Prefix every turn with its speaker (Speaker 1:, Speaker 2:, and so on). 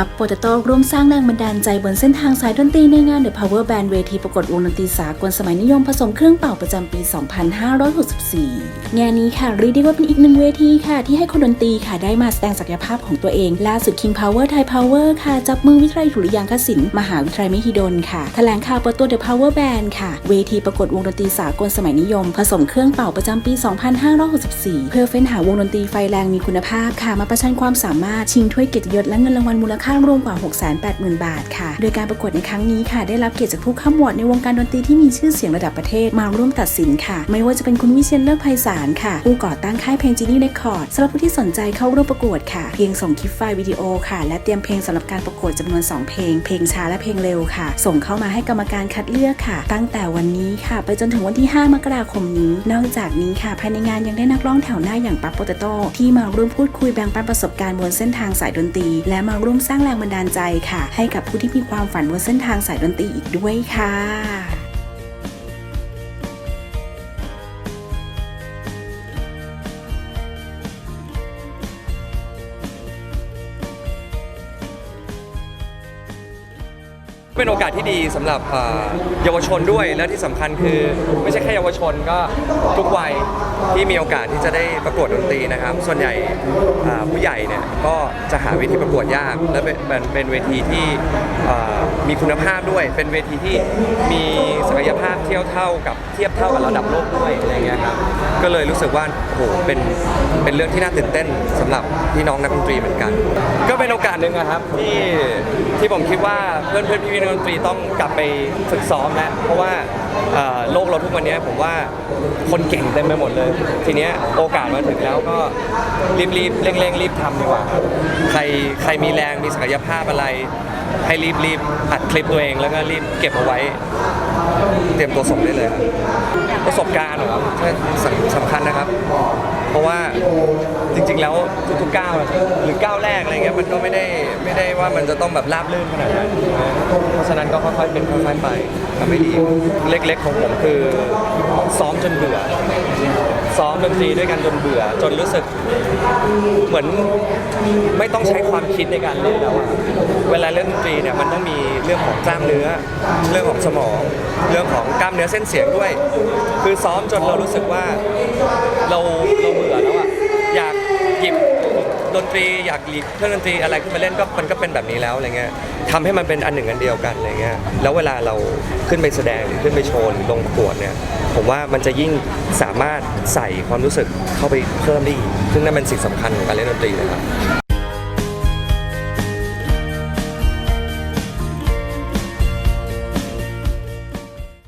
Speaker 1: ปั๊บโปเตโต้ร่วมสร้างแรงบันดาลใจบนเส้นทางสายดนตรีในงาน The Power Band เวทีประกวดวงดนตรีสากลสมัยนิยมผสมเครื่องเป่าประจำปี 2564 งานนี้ค่ะเรียกได้ว่าเป็นอีกหนึ่งเวทีค่ะ ที่ให้คนดนตรีค่ะได้มาแสดงศักยภาพของตัวเอง ล่าสุด King Power Thai Power ค่ะ จับมือวิทยาลัยดุริยางคศิลป์มหาวิทยาลัยมหิดลค่ะแถลงข่าวเปิดตัว The Power Band ค่ะ เวทีประกวดวงดนตรีสากลสมัยนิยม ผสมเครื่องเป่าประจำปี 2564 เพื่อเฟ้นหาวงดนตรีไฟแรงมีคุณภาพค่ะมาประชันความสามารถชิงถ้วยเกียรติยศและเงินรางวัลมูลค่ารวมกว่า 680,000 บาทค่ะ โดยการประกวดในครั้งนี้ค่ะ ได้รับเกียรติจากผู้เข้าโหวตในวงการดนตรีที่มีชื่อเสียงระดับประเทศมาร่วมตัดสินค่ะ ไม่ว่าจะเป็นคุณวิเชียนเลิกไพศาลค่ะ ผู้ก่อตั้งค่ายเพลงจีนี่เรคคอร์ดสำหรับผู้ที่สนใจเข้าร่วมประกวดค่ะ เพียงส่งคลิปไฟล์วิดีโอค่ะ และเตรียมเพลงสำหรับการประกวดจำนวน 2 เพลง เพลงช้าและเพลงเร็วค่ะ ส่งเข้ามาให้กรรมการคัดเลือกค่ะ ตั้งแต่วันนี้ค่ะ ไปจนถึงวันที่ 5 มกราคมนี้ นอกจากนี้ค่ะภายในงานยังได้นักร้องแถวหน้าอย่างปั๊บโปเตโต้ที่มาร่วมพูดคุยแบ่งปันประสบการณ์บนเส้นทางสายดนตรี และมาร่วมสร้างแรงบันดาลใจค่ะ ให้กับผู้ที่มีความฝันบนเส้นทางสายดนตรีอีกด้วยค่ะ
Speaker 2: เป็นโอกาสที่ดีสำหรับเยาวชนด้วยและที่สำคัญคือไม่ใช่แค่เยาวชนก็ทุกวัยที่มีโอกาสที่จะได้ประกวดดนตรีนะครับ ส่วนใหญ่ผู้ใหญ่เนี่ยก็จะหาเวทีประกวดยาก และเป็นเป็นเวทีที่มีคุณภาพด้วย เป็นเวทีที่มีศักยภาพเทียบเท่ากับเทียบเท่ากับระดับโลกด้วยอะไรเงี้ยครับ ก็เลยรู้สึกว่าโอ้โหเป็นเป็นเรื่องที่น่าตื่นเต้นสำหรับพี่น้องนักดนตรีเหมือนกัน ก็เป็นโอกาสหนึ่งอะครับที่ที่ผมคิดว่าเพื่อนเพื่อนๆพี่ๆนักดนตรีต้องกลับไปฝึกซ้อมแล้วเพราะว่าเอ่อโลกเราทุกวันนี้ผมว่าคนเก่งเต็มไปหมดเลย ทีเนี้ยโอกาสมาถึงแล้วก็รีบรีบๆเร่งเร่งๆรีบทำดีกว่าครับใครใครมีแรงมีศักยภาพอะไร ให้รีบรีบอัดคลิปตัวเองแล้วก็รีบเก็บเอาไว้ เตรียมตัวส่งได้เลยครับประสบการณ์เหรอครับใช่สำสำคัญนะครับ เพราะว่าจริงๆแล้วทุกๆก้าวหรือก้าวแรกอะไรเงี้ยมันก็ไม่ได้ไม่ได้ว่ามันจะต้องแบบราบรื่นขนาดนั้นนะเพราะฉะนั้นก็ค่อยๆเป็นค่อยๆไปทำให้ดีเล็ก ๆ ของผมคือซ้อมจนเบื่อ ซ้อมดนตรีด้วยกันจนเบื่อ จนรู้สึกเหมือนไม่ต้องใช้ความคิดในการเล่นแล้วอะเวลาเล่นดนตรีเนี่ยมันต้องมีเรื่องของกล้ามเนื้อ เรื่องของสมอง เรื่องของกล้ามเนื้อเส้นเสียงด้วย คือซ้อมจนเรารู้สึกว่าเราเราเบื่อแล้วอะอยากหยิบด นตรีอยากหยิบเครื่องดนตรีอะไรขึ้นมาเล่นก็มันก็เป็นแบบนี้แล้วอะไรเงี้ยทำให้มันเป็นอันหนึ่งอันเดียวกันอะไรเงี้ยแล้วเวลาเราขึ้นไปแสดงหรือขึ้นไปโชว์หรือลงประกวดเนี่ยผมว่ามันจะยิ่งสามารถใส่ความรู้สึกเข้าไปเพิ่มได้อีกซึ่งนั่นเป็นสิ่งสำคัญของการเล่นดนตรีเลยครับ